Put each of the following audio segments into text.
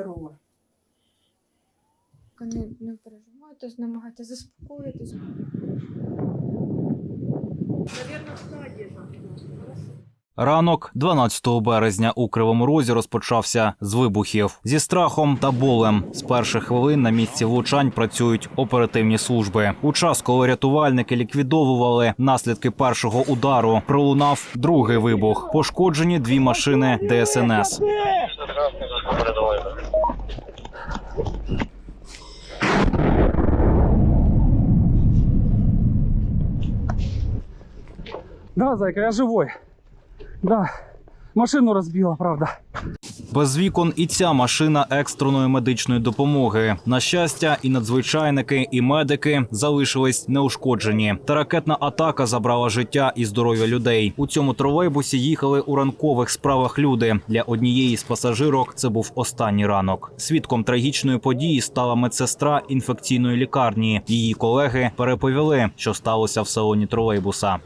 второго. Не, не переживайте, намагайтеся заспокоїтись. Ранок 12 березня у Кривому Розі розпочався з вибухів зі страхом та болем. З перших хвилин на місці влучань працюють оперативні служби. У час, коли рятувальники ліквідовували наслідки першого удару, пролунав другий вибух. Пошкоджені дві машини ДСНС. Да, зайка, я живой. Да. Машину разбила, правда. Без вікон і ця машина екстреної медичної допомоги. На щастя, і надзвичайники, і медики залишились неушкоджені. Та ракетна атака забрала життя і здоров'я людей. У цьому тролейбусі їхали у ранкових справах люди. Для однієї з пасажирок це був останній ранок. Свідком трагічної події стала медсестра інфекційної лікарні. Її колеги переповіли, що сталося в салоні тролейбуса.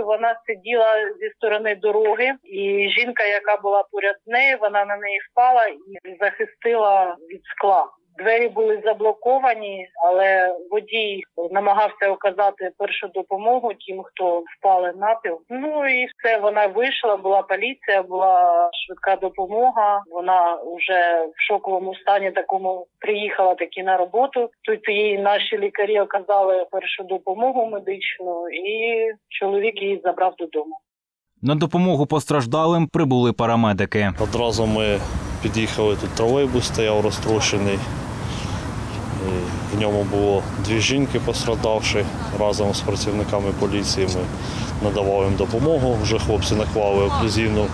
Що вона сиділа зі сторони дороги, і жінка, яка була поряд з нею, вона на неї впала і захистила від скла. Двері були заблоковані, але водій намагався оказати першу допомогу тим, хто впали напів. Ну і все, вона вийшла. Була поліція, була швидка допомога. Вона вже в шоковому стані такому приїхала таки на роботу. Тут їй наші лікарі оказали першу допомогу медичну, і чоловік її забрав додому. На допомогу постраждалим прибули парамедики. Одразу ми під'їхали тут тролейбус, стояв розтрощений. І В ньому було дві жінки пострадавши. Разом з працівниками поліції ми надавали їм допомогу. Вже хлопці наклали оклюзивну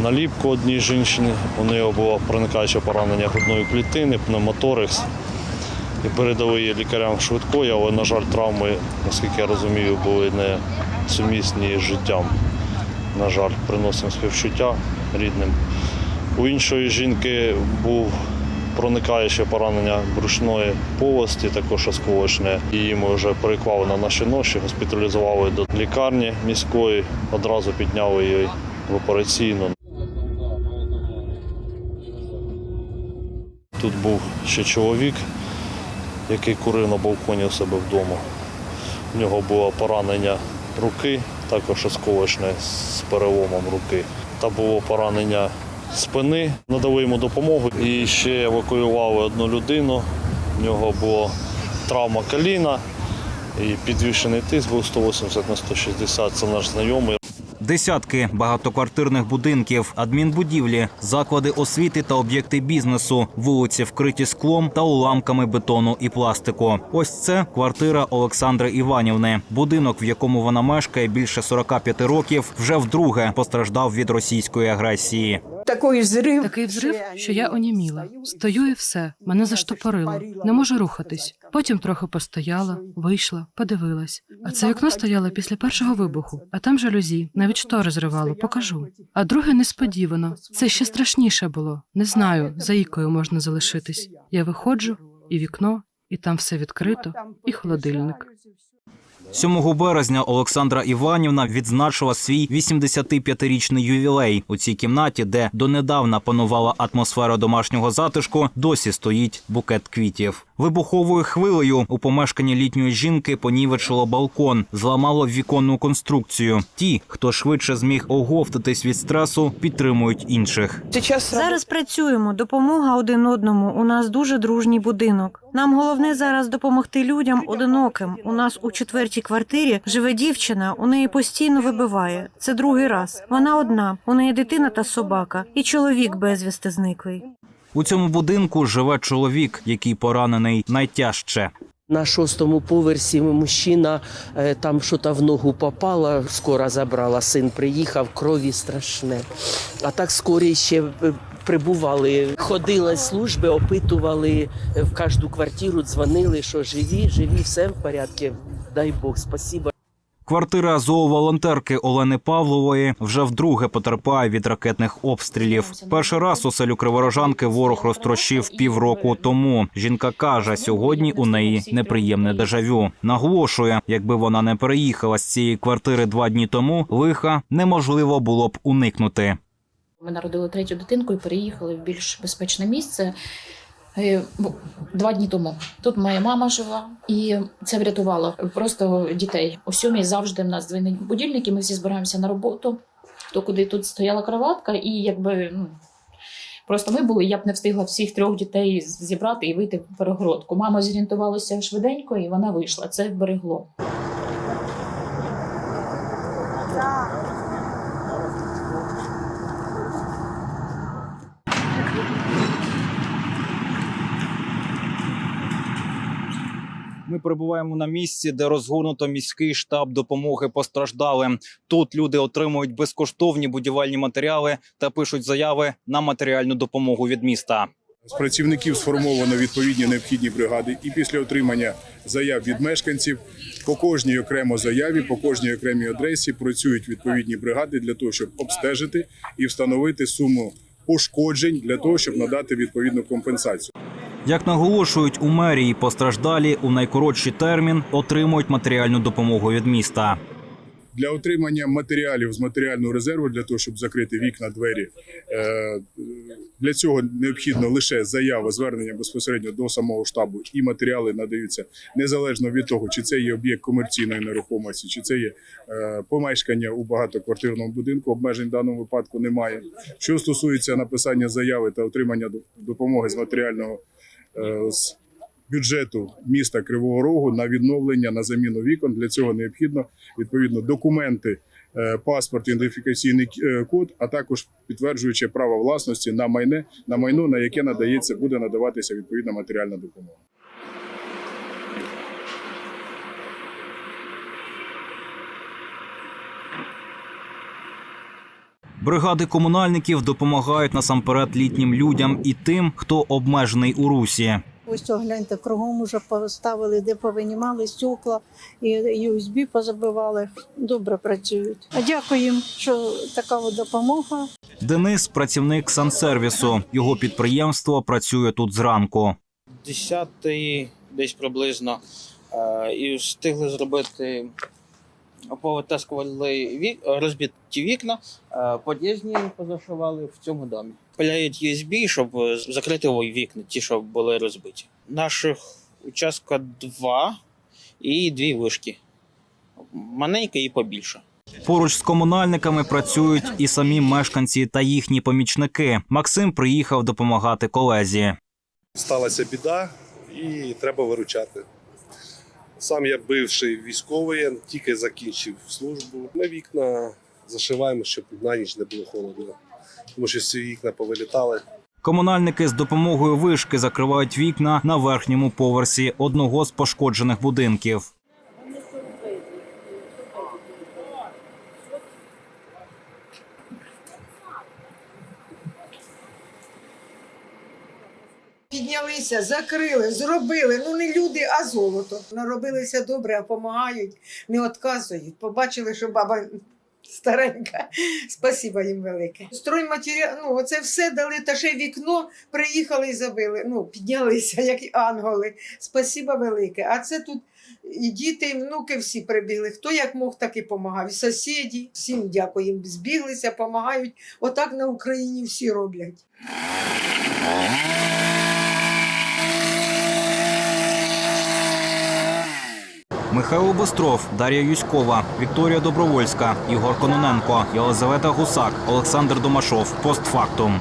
наліпку одній жінці. У неї було проникаюче поранення грудної клітини, пневмоторикс. І передали її лікарям швидкої, але, на жаль, травми, наскільки я розумію, були не сумісні з життям. На жаль, приносимо співчуття рідним. У іншої жінки був проникаюче поранення брушної полості, також осколочне. Її ми вже переклали на наші ноші, госпіталізували до лікарні міської, одразу підняли її в операційну. Тут був ще чоловік, який курив на балконі у себе вдома. У нього було поранення руки, також осколочне з переломом руки. Та було поранення спини. Надали йому допомогу і ще евакуювали одну людину. У нього була травма коліна і підвищений тиск був 180 на 160. Це наш знайомий. Десятки багатоквартирних будинків, адмінбудівлі, заклади освіти та об'єкти бізнесу, вулиці вкриті склом та уламками бетону і пластику. Ось це квартира Олександри Іванівни. Будинок, в якому вона мешкає більше 45 років, вже вдруге постраждав від російської агресії. Такий взрив. Такий взрив, що я оніміла. Стою і все, мене заштопорило. Не можу рухатись. Потім трохи постояла, вийшла, подивилась. А це вікно стояло після першого вибуху, а там жалюзі, навіть штори зривало, покажу. А друге несподівано. Це ще страшніше було. Не знаю, за ікою можна залишитись. Я виходжу, і вікно, і там все відкрито, і холодильник. 7 березня Олександра Іванівна відзначила свій 85-річний ювілей. У цій кімнаті, де донедавна панувала атмосфера домашнього затишку, досі стоїть букет квітів. Вибуховою хвилею у помешканні літньої жінки понівечило балкон, зламало віконну конструкцію. Ті, хто швидше зміг оговтатись від стресу, підтримують інших. Зараз працюємо. Допомога один одному. У нас дуже дружній будинок. Нам головне зараз допомогти людям одиноким. У нас у четвертій квартирі живе дівчина. У неї постійно вибиває. Це другий раз. Вона одна. У неї дитина та собака, і чоловік безвісти зниклий. У цьому будинку живе чоловік, який поранений найтяжче. На шостому поверсі мужчина е, там щось в ногу попало, скоро забрала, син приїхав, крові страшне. А так скорі ще е, прибували, ходили служби, опитували е, в кожну квартиру, дзвонили, що живі, живі, все в порядку. Дай Бог, спасибо. Квартира зооволонтерки Олени Павлової вже вдруге потерпає від ракетних обстрілів. Перший раз оселю криворожанки ворог розтрощив півроку тому. Жінка каже, сьогодні у неї неприємне дежавю. Наголошує, якби вона не переїхала з цієї квартири два дні тому, лиха неможливо було б уникнути. Ми народили третю дитинку і переїхали в більш безпечне місце. Е, Два дні тому тут моя мама жила, і це врятувало просто дітей. О сьомій завжди в нас дзвонить будильники. Ми всі збираємося на роботу. Хто куди тут стояла кроватка, і якби ну просто ми були. Я б не встигла всіх трьох дітей зібрати і вийти в перегородку. Мама зорієнтувалася швиденько, і вона вийшла. Це вберегло. Ми перебуваємо на місці, де розгорнуто міський штаб допомоги постраждалим. Тут люди отримують безкоштовні будівельні матеріали та пишуть заяви на матеріальну допомогу від міста. З працівників сформовано відповідні необхідні бригади, і після отримання заяв від мешканців по кожній окремо заяві, по кожній окремій адресі працюють відповідні бригади для того, щоб обстежити і встановити суму пошкоджень для того, щоб надати відповідну компенсацію. Як наголошують у мерії, постраждалі у найкоротший термін отримують матеріальну допомогу від міста. Для отримання матеріалів з матеріального резерву для того, щоб закрити вікна, двері. е, Для цього необхідно лише заява звернення безпосередньо до самого штабу, і матеріали надаються незалежно від того, чи це є об'єкт комерційної нерухомості, чи це є е, помешкання у багатоквартирному будинку. Обмежень в даному випадку немає. Що стосується написання заяви та отримання до- допомоги з матеріального з бюджету міста Кривого Рогу на відновлення на заміну вікон. Для цього необхідно відповідно документи, е, паспорт, ідентифікаційний е, код, а також підтверджуючи право власності на майне на майно, на яке надається, буде надаватися відповідна матеріальна допомога. Бригади комунальників допомагають насамперед літнім людям і тим, хто обмежений у русі. Ось то гляньте, кругом уже поставили, де повинімали стекла і USB позабивали. Добре працюють. А дякую їм, що така от допомога. Денис працівник сансервісу. Його підприємство працює тут зранку. Десятий десь приблизно. Е, І встигли зробити повитаскували вік, розбиті вікна, е, під'їзні позашивали в цьому домі. Пиляють USB, щоб е, закрити вікна, ті, що були розбиті. Наших участка два і дві вишки. Маленька і побільше. Поруч з комунальниками працюють і самі мешканці та їхні помічники. Максим приїхав допомагати колезі. сталася біда і треба виручати. Сам я бивший військовий, тільки закінчив службу. Ми вікна зашиваємо, щоб на ніч не було холодно, тому що всі вікна повилітали. Комунальники з допомогою вишки закривають вікна на верхньому поверсі одного з пошкоджених будинків. Піднялися, закрили, зробили. Ну не люди, а золото. Наробилися добре, допомагають, не відказують. Побачили, що баба старенька. Спасіба їм велике. Стройматеріал, ну оце все дали, та ще вікно приїхали і забили. Ну, піднялися, як і ангели. Спасіба велике. А це тут і діти, і внуки всі прибігли. Хто як мог, так і допомагав. І сусіді. Всім дякую. їм Збіглися, допомагають. Отак на Україні всі роблять. Михайло Бостров, Дар'я Юськова, Вікторія Добровольська, Ігор Кононенко, Єлизавета Гусак, Олександр Домашов. Постфактум.